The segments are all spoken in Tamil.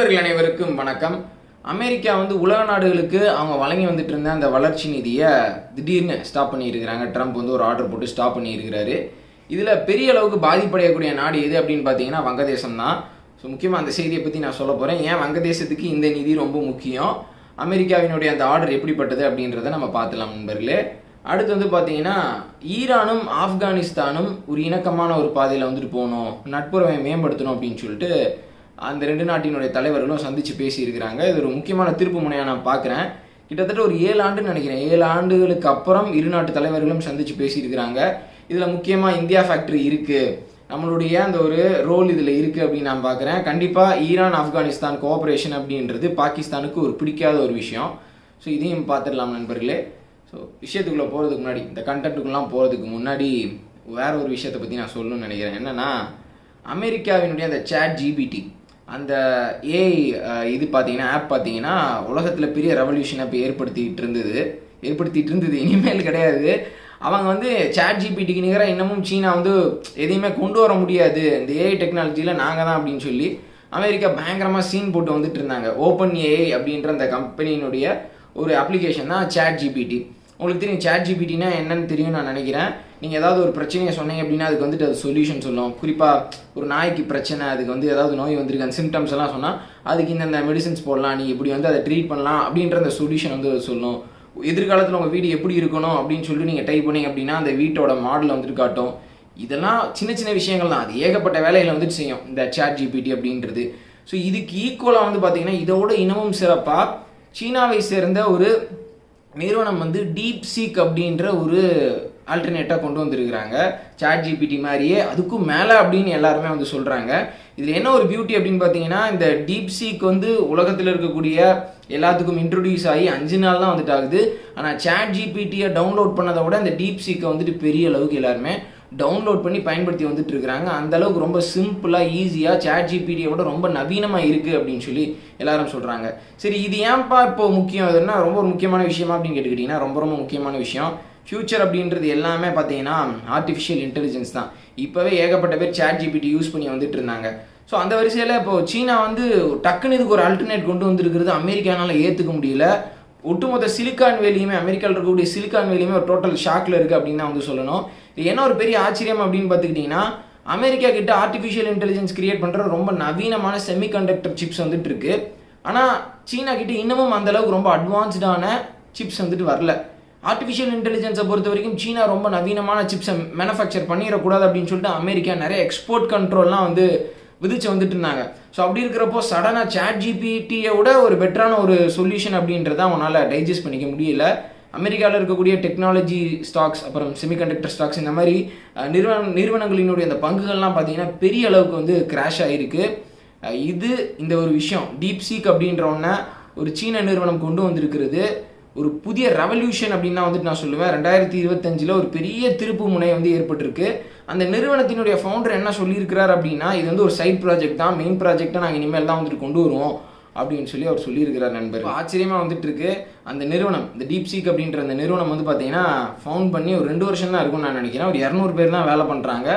நண்பர்கள் அனைவருக்கும் வணக்கம். அமெரிக்கா வந்து உலக நாடுகளுக்கு அவங்க வழங்கி வந்துட்டு இருந்த அந்த வளர்ச்சி நிதியை திடீர்னு ஸ்டாப் பண்ணியிருக்கிறாங்க. ட்ரம்ப் வந்து ஒரு ஆர்டர் போட்டு ஸ்டாப் பண்ணியிருக்கிறாரு. இதில் பெரிய அளவுக்கு பாதிப்படையக்கூடிய நாடு எது அப்படின்னு பார்த்தீங்கன்னா வங்கதேசம் தான் ஸோ முக்கியமாக அந்த செய்தியை பற்றி நான் சொல்ல போகிறேன் ஏன் வங்கதேசத்துக்கு இந்த நிதி ரொம்ப முக்கியம்? அமெரிக்காவினுடைய அந்த ஆர்டர் எப்படிப்பட்டது அப்படின்றத நம்ம பார்த்துலாம் நண்பர்களே. அடுத்து வந்து பார்த்தீங்கன்னா ஈரானும் ஆப்கானிஸ்தானும் ஒரு இணக்கமான ஒரு பாதையில் வந்துட்டு போகணும் நட்புறவை மேம்படுத்தணும் அப்படின்னு சொல்லிட்டு அந்த ரெண்டு நாட்டினுடைய தலைவர்களும் சந்தித்து பேசியிருக்கிறாங்க. இது ஒரு முக்கியமான திருப்பு முனையாக நான் பார்க்குறேன் கிட்டத்தட்ட ஒரு ஏழு ஆண்டுன்னு நினைக்கிறேன். ஏழு ஆண்டுகளுக்கு அப்புறம் இரு நாட்டு தலைவர்களும் சந்தித்து பேசியிருக்கிறாங்க. இதில் முக்கியமாக இந்தியா ஃபேக்ட்ரி இருக்குது நம்மளுடைய அந்த ஒரு ரோல் இதில் இருக்குது அப்படின்னு நான் பார்க்குறேன் கண்டிப்பாக ஈரான் ஆப்கானிஸ்தான் கோஆப்ரேஷன் அப்படின்றது பாகிஸ்தானுக்கு ஒரு பிடிக்காத ஒரு விஷயம். ஸோ இதையும் பார்த்துடலாம் நண்பர்களே. ஸோ விஷயத்துக்குள்ளே போகிறதுக்கு முன்னாடி இந்த கண்டென்ட்டுக்குள்ளலாம் போகிறதுக்கு முன்னாடி வேற ஒரு விஷயத்தை பற்றி நான் சொல்லணும்னு நினைக்கிறேன். என்னென்னா அமெரிக்காவினுடைய அந்த சேட் ஜிபிடி அந்த ஏஐ இது பார்த்தீங்கன்னா ஆப் பார்த்தீங்கன்னா உலகத்தில் பெரிய ரெவல்யூஷனை இப்போ ஏற்படுத்திகிட்டு இருந்தது. ஏற்படுத்திகிட்டு இருந்தது. இனிமேல் கிடையாது. அவங்க வந்து சேட் ஜிபிடிக்கு நிகராக இன்னமும் சீனா வந்து எதையுமே கொண்டு வர முடியாது. இந்த ஏஐ டெக்னாலஜியில் நாங்கள் தான் அப்படின்னு சொல்லி அமெரிக்கா பயங்கரமாக சீன் போட்டு வந்துட்டு இருந்தாங்க. ஓப்பன் ஏஐ அப்படின்ற அந்த கம்பெனியினுடைய ஒரு அப்ளிகேஷன் தான் சேட் ஜிபிடி உங்களுக்கு தெரியும் சேட் ஜிபிடினா என்னன்னு தெரியும் நான் நினைக்கிறேன். நீங்கள் ஏதாவது ஒரு பிரச்சனையை சொன்னீங்க அப்படின்னா அதுக்கு வந்துட்டு அது சொல்யூஷன் சொல்லும். குறிப்பாக ஒரு நாய்க்கு பிரச்சனை அதுக்கு வந்து ஏதாவது நோய் வந்திருக்கு அந்த சிம்டம்ஸ் எல்லாம் சொன்னால் அதுக்கு இந்தந்த மெடிசன்ஸ் போடலாம் நீ இப்படி வந்து அதை ட்ரீட் பண்ணலாம் அப்படின்ற அந்த சொல்யூஷன் வந்து சொல்லும். எதிர்காலத்தில் உங்கள் வீடு எப்படி இருக்கணும் அப்படின்னு சொல்லிட்டு நீங்கள் டைப் பண்ணீங்க அப்படின்னா அந்த வீட்டோட மாடலை வந்துட்டு காட்டும். இதெல்லாம் சின்ன சின்ன விஷயங்கள் தான். அது ஏகப்பட்ட வேலையில் வந்துட்டு செய்யும் இந்த சேட் ஜிபிடி அப்படின்றது. ஸோ இதுக்கு ஈக்குவலாக வந்து பார்த்தீங்கன்னா இதோட இனமும் சிறப்பாக சீனாவை சேர்ந்த ஒரு நிறுவனம் வந்து டீப் சீக் அப்படின்ற ஒரு ஆல்டர்னேட்டாக கொண்டு வந்திருக்கிறாங்க. சாட் ஜிபிடி மாதிரியே அதுக்கும் மேலே அப்படின்னு எல்லாருமே வந்து சொல்கிறாங்க இதில் என்ன ஒரு பியூட்டி அப்படின்னு பார்த்தீங்கன்னா இந்த டீப் சீக் வந்து உலகத்தில் இருக்கக்கூடிய எல்லாத்துக்கும் இன்ட்ரடியூஸ் ஆகி அஞ்சு நாள் தான் வந்துட்டு ஆகுது. ஆனால் சாட் ஜிபிடியை டவுன்லோட் பண்ணதை விட இந்த டீப் சீக்கை வந்துட்டு பெரிய அளவுக்கு எல்லாருமே டவுன்லோட் பண்ணி பயன்படுத்தி வந்துட்டு இருக்கிறாங்க. அந்த அளவுக்கு ரொம்ப சிம்பிளாக ஈஸியாக சேட் ஜிபிடியை விட ரொம்ப நவீனமாக இருக்குது அப்படின்னு சொல்லி எல்லாரும் சொல்கிறாங்க சரி இது ஏன்ப்பா இப்போ முக்கியம்? எதுனா ரொம்ப ஒரு முக்கியமான விஷயமா அப்படின்னு கேட்டுக்கிட்டிங்கன்னா ரொம்ப ரொம்ப முக்கியமான விஷயம். ஃப்யூச்சர் அப்படின்றது எல்லாமே பார்த்தீங்கன்னா ஆர்டிஃபிஷியல் இன்டெலிஜென்ஸ் தான். இப்போவே ஏகப்பட்ட பேர் சேட் ஜிபிடி யூஸ் பண்ணி வந்துட்டு இருந்தாங்க. ஸோ அந்த வரிசையில் இப்போது சீனா வந்து டக்குன்னு இதுக்கு ஒரு அல்டர்னேட் கொண்டு வந்திருக்கிறது அமெரிக்கானால ஏற்றுக்க முடியல. ஒட்டுமொத்த சிலிக்கான் வேலியுமே அமெரிக்காவில் இருக்கக்கூடிய சிலிக்கான் வேலியுமே ஒரு டோட்டல் ஷாக்கில் இருக்குது அப்படின்னு தான் வந்து சொல்லணும். இது என்ன ஒரு பெரிய ஆச்சரியம் அப்படின்னு பார்த்துக்கிட்டிங்கன்னா அமெரிக்கா கிட்ட ஆர்டிஃபிஷியல் இன்டெலிஜென்ஸ் கிரியேட் பண்ணுற ரொம்ப நவீனமான செமிகண்டக்டர் சிப்ஸ் வந்துட்டு இருக்கு. ஆனால் சீனா கிட்ட இன்னமும் அந்த அளவுக்கு ரொம்ப அட்வான்ஸ்டான சிப்ஸ் வந்துட்டு வரல. ஆர்டிஃபிஷியல் இன்டெலிஜென்ஸை பொறுத்த வரைக்கும் சீனா ரொம்ப நவீனமான சிப்ஸை மேனுஃபேக்சர் பண்ணிடக்கூடாது அப்படின்னு சொல்லிட்டு அமெரிக்கா நிறைய எக்ஸ்போர்ட் கண்ட்ரோல்லாம் வந்து விதிச்சு வந்துட்டு இருந்தாங்க. ஸோ அப்படி இருக்கிறப்போ சடனாக சேட் ஜிபிடியை விட ஒரு பெட்டரான ஒரு சொல்யூஷன் அப்படின்றத அவனால் டைஜஸ்ட் பண்ணிக்க முடியல. அமெரிக்காவில் இருக்கக்கூடிய டெக்னாலஜி ஸ்டாக்ஸ் அப்புறம் செமிகண்டக்டர் ஸ்டாக்ஸ் இந்த மாதிரி நிறுவன நிறுவனங்களினுடைய அந்த பங்குகள்லாம் பார்த்தீங்கன்னா பெரிய அளவுக்கு வந்து கிராஷ் ஆகிருக்கு இது இந்த ஒரு விஷயம். டீப் சீக் அப்படின்ற ஒன்றை ஒரு சீன நிறுவனம் கொண்டு வந்திருக்கிறது. ஒரு புதிய ரெவல்யூஷன் அப்படின்னா வந்துட்டு நான் சொல்லுவேன். ரெண்டாயிரத்தி இருபத்தஞ்சில் ஒரு பெரிய திருப்பு முனை வந்து ஏற்பட்டிருக்கு. அந்த நிறுவனத்தினுடைய ஃபவுண்டர் என்ன சொல்லியிருக்கிறார் அப்படின்னா இது வந்து ஒரு சைட் ப்ராஜெக்ட் தான் மெயின் ப்ராஜெக்டாக நாங்கள் இனிமேல் தான் வந்துட்டு கொண்டு வருவோம் அப்படின்னு சொல்லி அவர் சொல்லியிருக்கிறார் நண்பர் ஆச்சரியமாக வந்துட்டு இருக்கு அந்த நிறுவனம் இந்த டீப் சீக் அப்படின்ற அந்த நிறுவனம் வந்து பார்த்தீங்கன்னா ஃபவுண்ட் பண்ணி ஒரு ரெண்டு வருஷம் தான் இருக்கும்னு நான் நினைக்கிறேன். ஒரு இரநூறு பேர் தான் வேலை பண்ணுறாங்க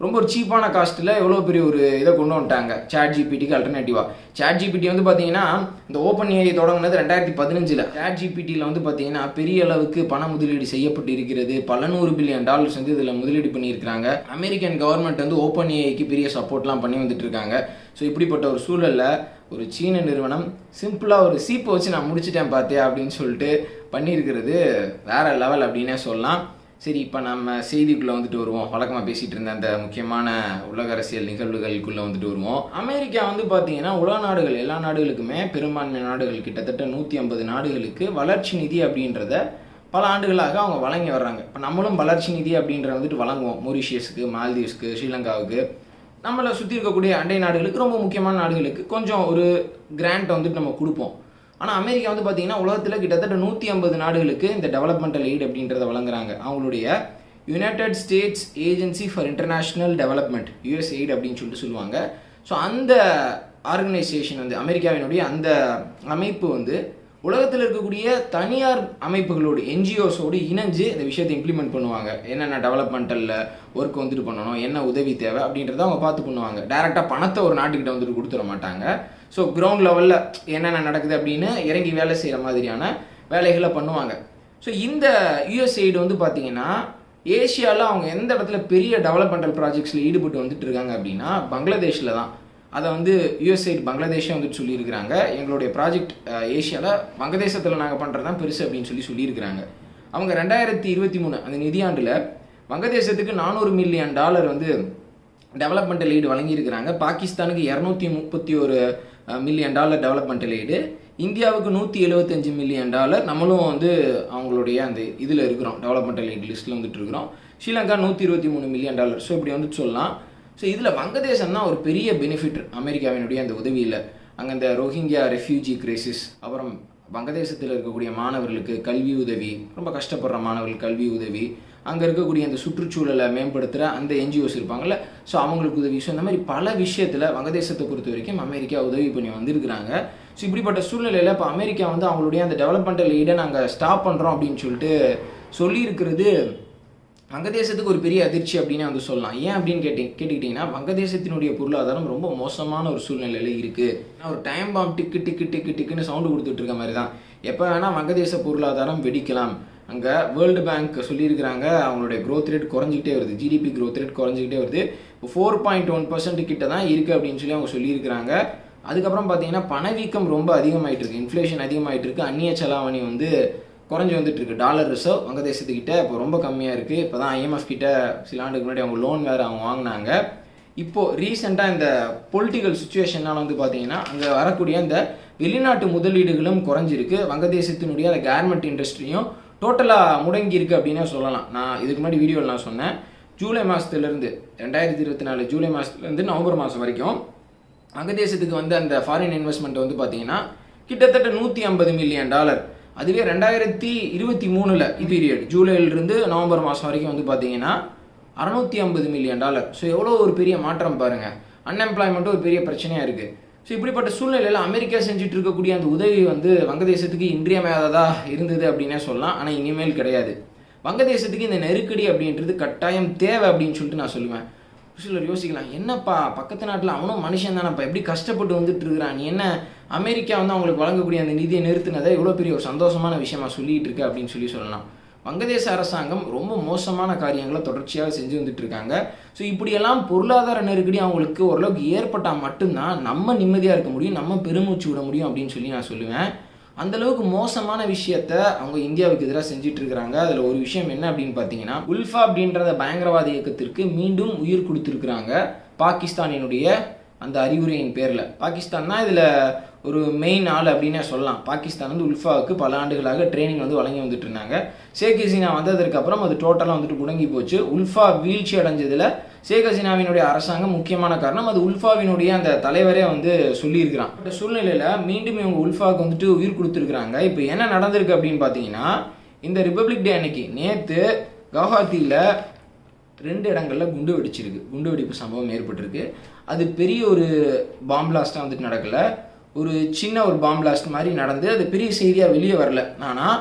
ரொம்ப ஒரு சீப்பான காஸ்ட்டில் எவ்வளோ பெரிய ஒரு இதை கொண்டு வந்துட்டாங்க. சாட் ஜிபிடிக்கு அல்டர்னேட்டிவாக சேட் ஜிபிடி வந்து பார்த்தீங்கன்னா இந்த ஓப்பன் ஏஐ தொடங்கினது ரெண்டாயிரத்தி பதினஞ்சில். சேட் ஜிபிடியில் வந்து பார்த்தீங்கன்னா பெரிய அளவுக்கு பண முதலீடு செய்யப்பட்டு இருக்கிறது பல நூறு பில்லியன் டாலர்ஸ் வந்து இதில் முதலீடு பண்ணியிருக்கிறாங்க. அமெரிக்கன் கவர்மெண்ட் வந்து ஓப்பன் ஏஐக்கு பெரிய சப்போர்ட்லாம் பண்ணி வந்துட்டு இருக்காங்க ஸோ இப்படிப்பட்ட ஒரு சூழலில் ஒரு சீன நிறுவனம் சிம்பிளாக ஒரு சீப்பை வச்சு நான் முடிச்சிட்டேன் பார்த்தே அப்படின்னு சொல்லிட்டு பண்ணியிருக்கிறது வேற லெவல் அப்படின்னே சொல்லலாம். சரி இப்போ நம்ம செய்திக்குள்ளே வந்துட்டு வருவோம். வழக்கமாக பேசிகிட்டு இருந்த அந்த முக்கியமான உலக அரசியல் நிகழ்வுகளுக்குள்ளே வந்துட்டு வருவோம். அமெரிக்கா வந்து பார்த்தீங்கன்னா உலக நாடுகள் எல்லா நாடுகளுக்குமே பெரும்பான்மை நாடுகள் கிட்டத்தட்ட நூற்றி ஐம்பது நாடுகளுக்கு வளர்ச்சி நிதி அப்படின்றத பல ஆண்டுகளாக அவங்க வழங்கி வர்றாங்க. இப்போ நம்மளும் வளர்ச்சி நிதி அப்படின்ற வந்துட்டு வழங்குவோம். மொரிஷியஸுக்கு மால்தீவ்ஸ்க்கு ஸ்ரீலங்காவுக்கு. நம்மளை சுற்றி இருக்கக்கூடிய அண்டை நாடுகளுக்கு ரொம்ப முக்கியமான நாடுகளுக்கு கொஞ்சம் ஒரு கிராண்ட் வந்துட்டு நம்ம கொடுப்போம். ஆனால் அமெரிக்கா வந்து பார்த்தீங்கன்னா உலகத்தில் கிட்டத்தட்ட நூற்றி ஐம்பது நாடுகளுக்கு இந்த டெவலப்மெண்டல் எய்டு அப்படின்றத வழங்குறாங்க. அவங்களுடைய United States agency for international development USAID அப்படின்னு சொல்லிட்டு சொல்லுவாங்க. ஸோ அந்த ஆர்கனைசேஷன் வந்து அமெரிக்காவினுடைய அந்த அமைப்பு வந்து உலகத்தில் இருக்கக்கூடிய தனியார் அமைப்புகளோடு என்ஜிஓஸோடு இணைஞ்சு இந்த விஷயத்தை இம்ப்ளிமெண்ட் பண்ணுவாங்க. என்னென்ன டெவலப்மெண்டலில் ஒர்க் வந்துட்டு பண்ணணும் என்ன உதவி தேவை அப்படின்றத அவங்க பார்த்து பண்ணுவாங்க. டேரெக்டாக பணத்தை ஒரு நாட்டுக்கிட்ட வந்துட்டு கொடுத்துட மாட்டாங்க. ஸோ கிரவுண்ட் லெவலில் என்னென்ன நடக்குது அப்படின்னு இறங்கி வேலை செய்கிற மாதிரியான வேலைகளை பண்ணுவாங்க. ஸோ இந்த யூஎஸ்ஐடு வந்து பார்த்தீங்கன்னா ஏஷியாவில் அவங்க எந்த இடத்துல பெரிய டெவலப்மெண்டல் ப்ராஜெக்ட்ஸில் ஈடுபட்டு வந்துட்டு இருக்காங்க அப்படின்னா பங்களாதேஷில் தான். அதை வந்து யூஎஸ்ஐட் பங்களாதேஷே வந்துட்டு சொல்லியிருக்கிறாங்க. எங்களுடைய ப்ராஜெக்ட் ஏஷியாவில் வங்கதேசத்தில் நாங்கள் பண்ணுறது தான் பெருசு அப்படின்னு சொல்லி சொல்லியிருக்கிறாங்க. அவங்க ரெண்டாயிரத்தி இருபத்தி மூணு அந்த நிதியாண்டில் வங்கதேசத்துக்கு நானூறு மில்லியன் டாலர் வந்து டெவலப்மெண்டல் எய்டு வழங்கியிருக்கிறாங்க. பாகிஸ்தானுக்கு இரநூத்தி முப்பத்தி ஒரு மில்லியன் டாலர் டெவலப்மெண்டல் எய்டு இந்தியாவுக்கு நூற்றி எழுபத்தஞ்சு மில்லியன் டாலர் நம்மளும் வந்து அவங்களுடைய அந்த இதில் இருக்கிறோம் டெவலப்மெண்டல் எய்டு லிஸ்ட்டில் வந்துட்டு இருக்கிறோம். ஸ்ரீலங்கா நூற்றி இருபத்தி மூணு மில்லியன் டாலர் ஸோ இப்படி வந்துட்டு சொல்லலாம். ஸோ இதில் வங்கதேசம் தான் ஒரு பெரிய பெனிஃபிட் அமெரிக்காவினுடைய அந்த உதவியில். அங்கே இந்த ரோஹிங்கியா ரெஃப்யூஜி கிரைசிஸ் அப்புறம் வங்கதேசத்தில் இருக்கக்கூடிய மாணவர்களுக்கு கல்வி உதவி ரொம்ப கஷ்டப்படுற மாணவர்கள் கல்வி உதவி அங்கே இருக்கக்கூடிய அந்த சுற்றுச்சூழலை மேம்படுத்துகிற அந்த என்ஜிஓஸ் இருப்பாங்கல்ல. ஸோ அவங்களுக்கு உதவி. ஸோ இந்த மாதிரி பல விஷயத்தில் வங்கதேசத்தை பொறுத்த வரைக்கும் அமெரிக்கா உதவி பண்ணி வந்திருக்கிறாங்க. ஸோ இப்படிப்பட்ட சூழ்நிலையில் இப்போ அமெரிக்கா வந்து அவங்களுடைய அந்த டெவலப்மெண்டல் எய்டை நாங்கள் ஸ்டாப் பண்ணுறோம் அப்படின்னு சொல்லிட்டு சொல்லியிருக்கிறது வங்கதேசத்துக்கு ஒரு பெரிய அதிர்ச்சி அப்படின்னு வந்து சொல்லலாம். ஏன் அப்படின்னு கேட்டி கேட்டுக்கிட்டிங்கன்னா வங்கதேசத்தினுடைய பொருளாதாரம் ரொம்ப மோசமான ஒரு சூழ்நிலையில் இருக்குது ஒரு time bomb tick tick tick டிக்குன்னு sound கொடுத்துட்டு இருக்க மாதிரி தான். எப்போ வேணால் வங்கதேச பொருளாதாரம் வெடிக்கலாம். அங்கே வேர்ல்டு பேங்க் சொல்லியிருக்கிறாங்க அவங்களுடைய க்ரோத் ரேட் குறைஞ்சிக்கிட்டே வருது. ஜிடிபி க்ரோத் ரேட் குறைஞ்சிக்கிட்டே வருது. இப்போ ஃபோர் பாயிண்ட் ஒன் பர்சன்ட் கிட்ட தான் இருக்குது அப்படின்னு சொல்லி அவங்க சொல்லியிருக்கிறாங்க. அதுக்கப்புறம் பார்த்தீங்கன்னா பணவீக்கம் ரொம்ப அதிகமாயிட்டு இருக்கு. இன்ஃப்ளேஷன் அதிகமாயிட்டு இருக்கு. அந்நிய செலாவணி வந்து குறைஞ்சி வந்துட்டுருக்கு. டாலர் ரிசர்வ் வங்கதேசத்துக்கிட்ட இப்போ ரொம்ப கம்மியாக இருக்குது இப்போ தான் ஐஎம்எஃப் கிட்ட சில ஆண்டுக்கு முன்னாடி அவங்க லோன் வேறு அவங்க வாங்கினாங்க. இப்போது ரீசெண்டாக இந்த பொலிட்டிக்கல் சுச்சுவேஷனால் வந்து பார்த்தீங்கன்னா அங்கே வரக்கூடிய இந்த வெளிநாட்டு முதலீடுகளும் குறைஞ்சிருக்கு. வங்கதேசத்தினுடைய அந்த கார்மெண்ட் இண்டஸ்ட்ரியும் டோட்டலாக முடங்கியிருக்கு அப்படின்னே சொல்லலாம். நான் இதுக்கு முன்னாடி வீடியோவில் நான் சொன்னேன். ஜூலை மாதத்துலேருந்து ரெண்டாயிரத்தி இருபத்தி நாலு ஜூலை மாதத்துலேருந்து நவம்பர் மாதம் வரைக்கும் வங்கதேசத்துக்கு வந்து அந்த ஃபாரின் இன்வெஸ்ட்மெண்ட் வந்து பார்த்தீங்கன்னா கிட்டத்தட்ட நூற்றி ஐம்பது மில்லியன் டாலர் அதுவே ரெண்டாயிரத்தி இருபத்தி மூணில் பீரியட் ஜூலையிலிருந்து நவம்பர் மாதம் வரைக்கும் வந்து பார்த்தீங்கன்னா அறநூற்றி ஐம்பது மில்லியன் டாலர் ஸோ எவ்வளோ ஒரு பெரிய மாற்றம் பாருங்கள் அன்எம்ப்ளாய்மெண்ட்டும் ஒரு பெரிய பிரச்சனையாக இருக்குது ஸோ இப்படிப்பட்ட சூழ்நிலையில் அமெரிக்கா செஞ்சுட்டு இருக்கக்கூடிய அந்த உதவி வந்து வங்கதேசத்துக்கு இன்றியமையாததாக இருந்தது அப்படின்னே சொல்லலாம். ஆனால் இனிமேல் கிடையாது. வங்கதேசத்துக்கு இந்த நெருக்கடி அப்படின்றது கட்டாயம் தேவை அப்படின்னு சொல்லிட்டு நான் சொல்லுவேன். சிலர் யோசிக்கலாம் என்னப்பா பக்கத்து நாட்டில் அவனும் மனுஷன் தானப்பா எப்படி கஷ்டப்பட்டு வந்துட்டு இருக்கிறான்? நீ என்ன அமெரிக்கா வந்து அவங்களுக்கு வழங்கக்கூடிய அந்த நிதியை நிறுத்தினதை எவ்வளோ பெரிய ஒரு சந்தோஷமான விஷயமா சொல்லிட்டு இருக்கு? அப்படின்னு சொல்லி சொல்லலாம். வங்கதேச அரசாங்கம் ரொம்ப மோசமான காரியங்களை தொடர்ச்சியாக செஞ்சு வந்துட்டு இருக்காங்க. ஸோ இப்படியெல்லாம் பொருளாதார நெருக்கடி அவங்களுக்கு ஓரளவுக்கு ஏற்பட்டால் மட்டும்தான் நம்ம நிம்மதியாக இருக்க முடியும் நம்ம பெருமூச்சு விட முடியும் அப்படின்னு சொல்லி நான் சொல்லுவேன். அந்தளவுக்கு மோசமான விஷயத்த அவங்க இந்தியாவுக்கு எதிராக செஞ்சுட்டு இருக்கிறாங்க அதில் ஒரு விஷயம் என்ன அப்படின்னு பார்த்தீங்கன்னா உல்ஃபா அப்படின்றத பயங்கரவாத இயக்கத்திற்கு மீண்டும் உயிர் கொடுத்துருக்குறாங்க பாகிஸ்தானினுடைய அந்த அறிவுரையின் பேரில். பாகிஸ்தான் தான் இதில் ஒரு மெயின் ஆள் அப்படின்னே சொல்லலாம். பாகிஸ்தான் வந்து உல்ஃபாவுக்கு பல ஆண்டுகளாக ட்ரைனிங் வந்து வழங்கி வந்துட்டு இருந்தாங்க ஷேக் ஹசீனா வந்ததுக்கப்புறம் அது டோட்டலாக வந்துட்டு முடங்கி போச்சு. உல்ஃபா வீழ்ச்சி அடைஞ்சதில் ஷேக் ஹசீனாவினுடைய அரசாங்கம் முக்கியமான காரணம் அது உல்ஃபாவினுடைய அந்த தலைவரே வந்து சொல்லியிருக்கிறான். இந்த சூழ்நிலையில் மீண்டும் இவங்க உல்ஃபாவுக்கு வந்துட்டு உயிர் கொடுத்துருக்குறாங்க. இப்போ என்ன நடந்திருக்கு அப்படின்னு பார்த்தீங்கன்னா இந்த ரிப்பப்ளிக் டே அன்னைக்கு நேற்று கவுஹாத்தியில் ரெண்டு இடங்களில் குண்டு வெடிச்சிருக்கு. குண்டு வெடிப்பு சம்பவம் ஏற்பட்டிருக்கு. அது பெரிய ஒரு பாம் பிளாஸ்ட்டாக வந்துட்டு நடக்கலை. ஒரு சின்ன ஒரு பாம் பிளாஸ்ட் மாதிரி நடந்து அது பெரிய செய்தியாக வெளியே வரல. ஆனால்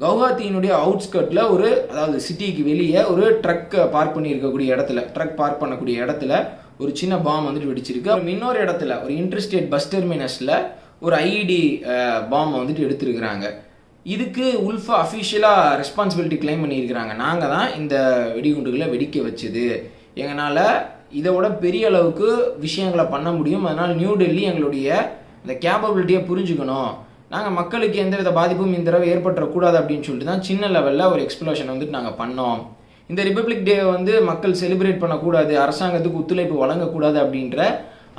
கவுஹாத்தியினுடைய அவுட்ஸ்கர்ட்டில் ஒரு அதாவது சிட்டிக்கு வெளியே ஒரு ட்ரக்கை பார்க் பண்ணி இருக்கக்கூடிய இடத்துல ட்ரக் பார்க் பண்ணக்கூடிய இடத்துல ஒரு சின்ன பாம் வந்துட்டு வெடிச்சிருக்கு. அப்புறம் இன்னொரு இடத்துல ஒரு இன்டர்ஸ்டேட் பஸ் டெர்மினஸில் ஒரு ஐஇடி பாம் வந்துட்டு எடுத்திருக்கிறாங்க. இதுக்கு உல்ஃபா அஃபிஷியலாக ரெஸ்பான்சிபிலிட்டி கிளைம் பண்ணியிருக்கிறாங்க. நாங்கள் தான் இந்த வெடிகுண்டுகளை வெடிக்க வச்சது. எங்களால் இதை விட பெரிய அளவுக்கு விஷயங்களை பண்ண முடியும். அதனால் நியூ டெல்லி எங்களுடைய இந்த கேப்பபிலிட்டியை புரிஞ்சுக்கணும். நாங்கள் மக்களுக்கு எந்தவித பாதிப்பும் இந்த தடவை ஏற்பட்டுறக்கூடாது அப்படின்னு சொல்லிட்டு தான் சின்ன லெவலில் ஒரு எக்ஸ்ப்ளோஷன் வந்துட்டு நாங்கள் பண்ணோம். இந்த ரிப்பப்ளிக் டே வந்து மக்கள் செலிப்ரேட் பண்ணக்கூடாது அரசாங்கத்துக்கு ஒத்துழைப்பு வழங்கக்கூடாது அப்படின்ற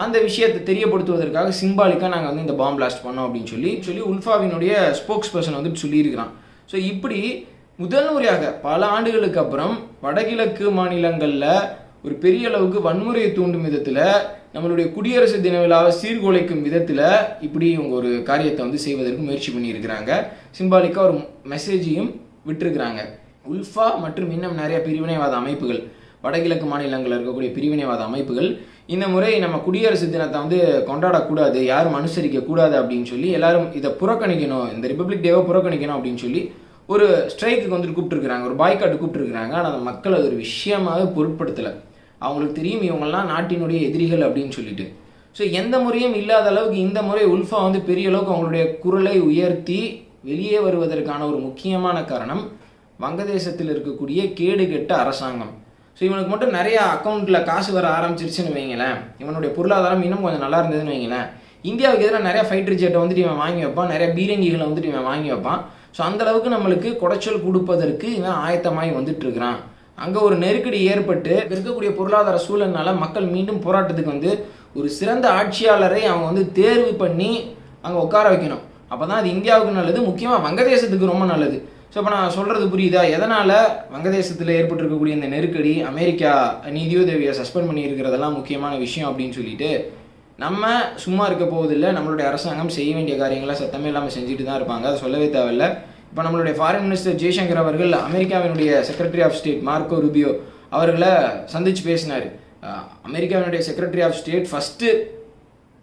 அந்த விஷயத்தை தெரியப்படுத்துவதற்காக சிம்பாலிக்காக நாங்கள் வந்து இந்த பாம் பிளாஸ்ட் பண்ணோம் அப்படின்னு சொல்லி சொல்லி உல்ஃபாவினுடைய ஸ்போக்ஸ் பர்சன் வந்துட்டு சொல்லியிருக்கிறான். ஸோ இப்படி முதல் முறையாக பல ஆண்டுகளுக்கு அப்புறம் வடகிழக்கு மாநிலங்களில் ஒரு பெரிய அளவுக்கு வன்முறையை தூண்டும் விதத்தில் நம்மளுடைய குடியரசு தின விழாவை சீர்குலைக்கும் விதத்தில் இப்படி இவங்க ஒரு காரியத்தை வந்து செய்வதற்கு முயற்சி பண்ணியிருக்கிறாங்க. சிம்பாலிக்காக ஒரு மெசேஜையும் விட்டுருக்குறாங்க. உல்ஃபா மற்றும் இன்னும் நிறைய பிரிவினைவாத அமைப்புகள். வடகிழக்கு மாநிலங்களில் இருக்கக்கூடிய பிரிவினைவாத அமைப்புகள். இந்த முறை நம்ம குடியரசு தினத்தை வந்து கொண்டாடக்கூடாது யாரும் அனுசரிக்க கூடாது அப்படின்னு சொல்லி எல்லாரும் இதை புறக்கணிக்கணும் இந்த ரிப்பப்ளிக் டேவை புறக்கணிக்கணும் அப்படின்னு சொல்லி ஒரு ஸ்ட்ரைக்கு வந்துட்டு கூப்பிட்டுருக்குறாங்க. ஒரு பாய்காட்டு கூப்பிட்டுருக்குறாங்க. ஆனால் அந்த மக்கள் அது ஒரு விஷயமாகவே பொருட்படுத்தலை. அவங்களுக்கு தெரியும் இவங்கெல்லாம் நாட்டினுடைய எதிரிகள் அப்படின்னு சொல்லிட்டு. ஸோ எந்த முறையும் இல்லாத அளவுக்கு இந்த முறை உல்ஃபா வந்து பெரிய அளவுக்கு அவங்களுடைய குரலை உயர்த்தி வெளியே வருவதற்கான ஒரு முக்கியமான காரணம் வங்கதேசத்தில் இருக்கக்கூடிய கேடு கெட்ட அரசாங்கம். ஸோ இவனுக்கு மட்டும் நிறைய அக்கௌண்ட்டில் காசு வர ஆரம்பிச்சிருச்சுன்னு வைங்களேன். இவனுடைய பொருளாதாரம் இன்னும் கொஞ்சம் நல்லா இருந்ததுன்னு வைங்களேன். இந்தியாவுக்கு எதிராக நிறைய ஃபைட்டர் ஜெட்டை வந்துட்டு இவன் வாங்கி வைப்பான். நிறைய பீரங்கிகளை வந்துட்டு இவன் வாங்கி வைப்பான். ஸோ அந்த அளவுக்கு நம்மளுக்கு குடைச்சல் கொடுப்பதற்கு இவன் ஆயத்தமாகி வந்துட்டு இருக்கிறான். அங்கே ஒரு நெருக்கடி ஏற்பட்டு இருக்கக்கூடிய பொருளாதார சூழல்னால மக்கள் மீண்டும் போராட்டத்துக்கு வந்து ஒரு சிறந்த ஆட்சியாளரை அவங்க வந்து தேர்வு பண்ணி அங்கே உட்கார வைக்கணும். அப்போ தான் அது இந்தியாவுக்கு நல்லது முக்கியமாக வங்கதேசத்துக்கு ரொம்ப நல்லது. ஸோ இப்போ நான் சொல்கிறது புரியுதா? எதனால் வங்கதேசத்தில் ஏற்பட்டிருக்கக்கூடிய இந்த நெருக்கடி அமெரிக்கா நிதியுதவியை சஸ்பெண்ட் பண்ணியிருக்கிறதெல்லாம் முக்கியமான விஷயம் அப்படின்னு சொல்லிட்டு நம்ம சும்மா இருக்க போவதில்லை நம்மளுடைய அரசாங்கம் செய்ய வேண்டிய காரியங்களை சத்தமே இல்லாமல் செஞ்சுட்டு தான் இருப்பாங்க. அதை சொல்லவே தேவையில்ல. இப்போ நம்மளுடைய ஃபாரின் மினிஸ்டர் ஜெய்சங்கர் அவர்கள் அமெரிக்காவினுடைய secretary of state Marco Rubio அவர்களை சந்தித்து பேசினார். அமெரிக்காவினுடைய செக்ரட்டரி ஆஃப் ஸ்டேட் ஃபஸ்ட்டு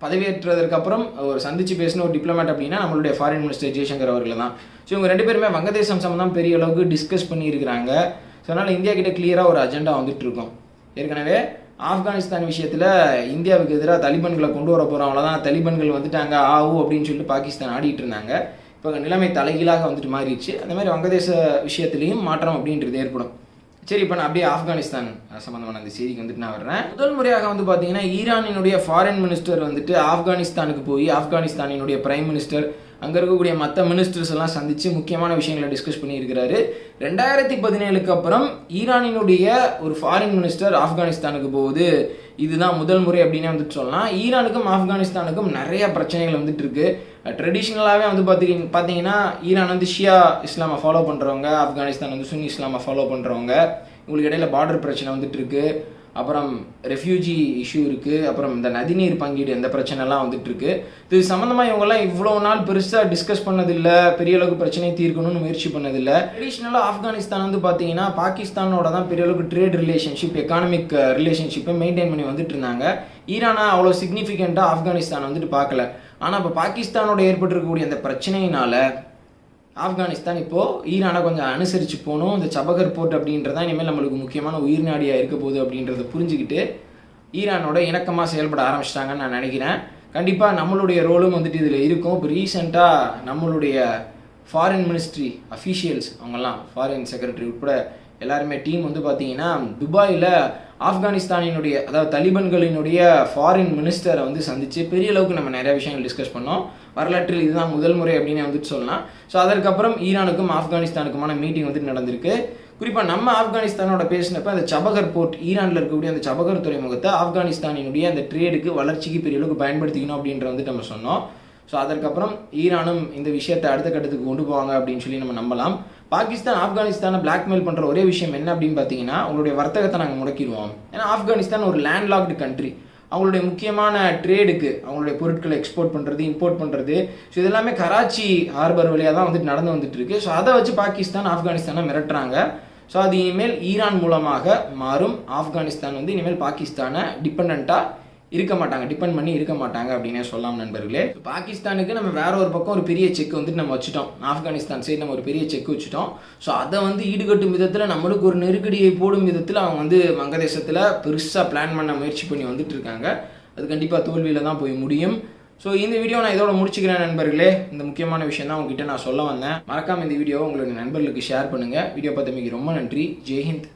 பதவியேற்றதற்கப்புறம் ஒரு சந்தித்து பேசின ஒரு டிப்ளமேட் அப்படின்னா நம்மளுடைய ஃபாரின் மினிஸ்டர் ஜெய்சங்கர் அவர்கள் தான். ஸோ இவங்க ரெண்டு பேருமே வங்கதேசம் சம்மந்தம் பெரிய அளவுக்கு டிஸ்கஸ் பண்ணியிருக்கிறாங்க. ஸோ அதனால் இந்தியா கிட்ட கிளியராக ஒரு அஜெண்டா வந்துட்டு இருக்கும். ஏற்கனவே ஆப்கானிஸ்தான் விஷயத்தில் இந்தியாவுக்கு எதிராக தலிபன்களை கொண்டு வர போகிறோம் அவ்வளோதான் தலிபன்கள் வந்துட்டாங்க ஆவு அப்படின்னு சொல்லிட்டு பாகிஸ்தான் ஆடிட்டு இருந்தாங்க. இப்போ நிலைமை தலைகீழாக வந்துட்டு மாறிடுச்சு. அந்த மாதிரி வங்கதேச விஷயத்துலேயும் மாற்றம் அப்படின்றது ஏற்படும். சரி இப்போ நான் அப்படியே ஆப்கானிஸ்தான் சம்மந்தமான அந்த செய்திக்கு வந்துட்டு நான் வர்றேன். முதல் முறையாக வந்து பார்த்தீங்கன்னா ஈரானினுடைய ஃபாரின் மினிஸ்டர் வந்துட்டு ஆப்கானிஸ்தானுக்கு போய் ஆப்கானிஸ்தானினுடைய பிரைம் மினிஸ்டர் அங்கே இருக்கக்கூடிய மற்ற மினிஸ்டர்ஸ் எல்லாம் சந்தித்து முக்கியமான விஷயங்களை டிஸ்கஸ் பண்ணியிருக்கிறாரு. ரெண்டாயிரத்தி பதினேழுக்கு அப்புறம் ஈரானினுடைய ஒரு ஃபாரின் மினிஸ்டர் ஆப்கானிஸ்தானுக்கு போகுது. இதுதான் முதல் முறை அப்படின்னு வந்துட்டு சொல்லலாம். ஈரானுக்கும் ஆப்கானிஸ்தானுக்கும் நிறைய பிரச்சனைகள் வந்துட்டு இருக்கு. ட்ரெடிஷ்னலாகவே வந்து பார்த்துக்கிங் பார்த்தீங்கன்னா ஈரான் வந்து ஷியா இஸ்லாமை ஃபாலோ பண்ணுறவங்க ஆப்கானிஸ்தான் வந்து சுன்னி இஸ்லாமை ஃபாலோ பண்ணுறவங்க இவங்களுக்கு இடையில பார்டர் பிரச்சனை வந்துட்டு இருக்குது அப்புறம் ரெஃப்யூஜி இஷ்யூ இருக்குது அப்புறம் இந்த நதிநீர் பங்கீடு இந்த பிரச்சனைலாம் வந்துட்டு இருக்கு இது சம்மந்தமாக இவங்கெல்லாம் இவ்வளோ நாள் பெருசாக டிஸ்கஸ் பண்ணதில்லை. பெரிய அளவுக்கு பிரச்சனையை தீர்க்கணும்னு முயற்சி பண்ணதில்லை. ட்ரெடிஷ்னலாக ஆப்கானிஸ்தான் வந்து பார்த்தீங்கன்னா பாகிஸ்தானோட தான் பெரிய அளவுக்கு ட்ரேட் ரிலேஷன்ஷிப் எக்கானமிக் ரிலேஷன்ஷிப்பை மெயின்டைன் பண்ணி வந்துட்டு இருந்தாங்க. ஈரானா அவ்வளோ சிக்னிஃபிகண்ட்டாக ஆப்கானிஸ்தான் வந்துட்டு பார்க்கல ஆனால் இப்போ பாகிஸ்தானோட ஏற்பட்டிருக்கக்கூடிய அந்த பிரச்சனையினால ஆப்கானிஸ்தான் இப்போது ஈரானை கொஞ்சம் அனுசரித்து போகணும். இந்த சபகர் போர்ட் அப்படின்றதான் இனிமேல் நம்மளுக்கு முக்கியமான உயிர்நாடியாக இருக்க போகுது அப்படின்றத புரிஞ்சுக்கிட்டு ஈரானோட இணக்கமாக செயல்பட ஆரம்பிச்சிட்டாங்கன்னு நான் நினைக்கிறேன். கண்டிப்பாக நம்மளுடைய ரோலும் வந்துட்டு இதில் இருக்கும். இப்போ ரீசெண்டாக நம்மளுடைய ஃபாரின் மினிஸ்ட்ரி அஃபீஷியல்ஸ் அவங்கெல்லாம் ஃபாரின் செக்ரட்டரி உட்பட எல்லாருமே டீம் வந்து பார்த்தீங்கன்னா துபாயில் ஆப்கானிஸ்தானினுடைய அதாவது தலிபன்களினுடைய ஃபாரின் மினிஸ்டரை வந்து சந்தித்து பெரிய அளவுக்கு நம்ம நிறைய விஷயங்கள் டிஸ்கஸ் பண்ணோம். வரலாற்றில் இதுதான் முதல் முறை அப்படின்னு வந்துட்டு சொல்லலாம். ஸோ அதற்கப்புறம் ஈரானுக்கும் ஆப்கானிஸ்தானுக்குமான மீட்டிங் வந்துட்டு நடந்திருக்கு. குறிப்பாக நம்ம ஆப்கானிஸ்தானோட பேசினப்ப அந்த சபகர் போர்ட் ஈரானில் இருக்கக்கூடிய அந்த சபகர் துறைமுகத்தை ஆப்கானிஸ்தானினுடைய அந்த ட்ரேடுக்கு வளர்ச்சிக்கு பெரிய அளவுக்கு பயன்படுத்திக்கணும் அப்படின்ற வந்துட்டு நம்ம சொன்னோம். ஸோ அதற்கப்புறம் ஈரானும் இந்த விஷயத்தை அடுத்த கட்டத்துக்கு கொண்டு போவாங்க அப்படின்னு சொல்லி நம்ம நம்பலாம். பாகிஸ்தான் ஆப்கானிஸ்தானை பிளாக்மெயில் பண்ணுற ஒரே விஷயம் என்ன அப்படின்னு பார்த்தீங்கன்னா உங்களுடைய வர்த்தகத்தை நாங்கள் முடக்கிடுவோம். ஏன்னா ஆப்கானிஸ்தான் ஒரு லேண்ட்லாக்டு கண்ட்ரி அவங்களுடைய முக்கியமான ட்ரேடுக்கு அவங்களுடைய பொருட்களை எக்ஸ்போர்ட் பண்ணுறது இம்போர்ட் பண்ணுறது ஸோ இதெல்லாமே கராச்சி ஹார்பர் வழியாக தான் வந்துட்டு நடந்து வந்துட்டு இருக்கு ஸோ அதை வச்சு பாகிஸ்தான் ஆப்கானிஸ்தானை மிரட்டுறாங்க. ஸோ அது இனிமேல் ஈரான் மூலமாக மாறும். ஆப்கானிஸ்தான் வந்து இனிமேல் பாகிஸ்தானை டிபெண்ட்டாக இருக்க மாட்டாங்க டிபெண்ட் பண்ணி இருக்க மாட்டாங்க அப்படின்னே சொல்லலாம் நண்பர்களே. பாகிஸ்தானுக்கு நம்ம வேற ஒரு பக்கம் ஒரு பெரிய செக் வந்துட்டு நம்ம வச்சுட்டோம். ஆப்கானிஸ்தான் சைடு நம்ம ஒரு பெரிய செக் வச்சுட்டோம். ஸோ அதை வந்து ஈடுகட்டும் விதத்தில் நம்மளுக்கு ஒரு நெருக்கடியை போடும் விதத்தில் அவங்க வந்து வங்கதேசத்தில் பெருசாக பிளான் பண்ண முயற்சி பண்ணி வந்துட்டு இருக்காங்க. அது கண்டிப்பாக தோல்வியில் தான் போய் முடியும். ஸோ இந்த வீடியோ நான் இதோட முடிச்சுக்கிறேன் நண்பர்களே. இந்த முக்கியமான விஷயம் தான் உங்ககிட்ட நான் சொல்ல வந்தேன். மறக்காம இந்த வீடியோவை உங்களுடைய நண்பர்களுக்கு ஷேர் பண்ணுங்கள் வீடியோ பார்த்தமைக்கு ரொம்ப நன்றி. ஜெய்ஹிந்த்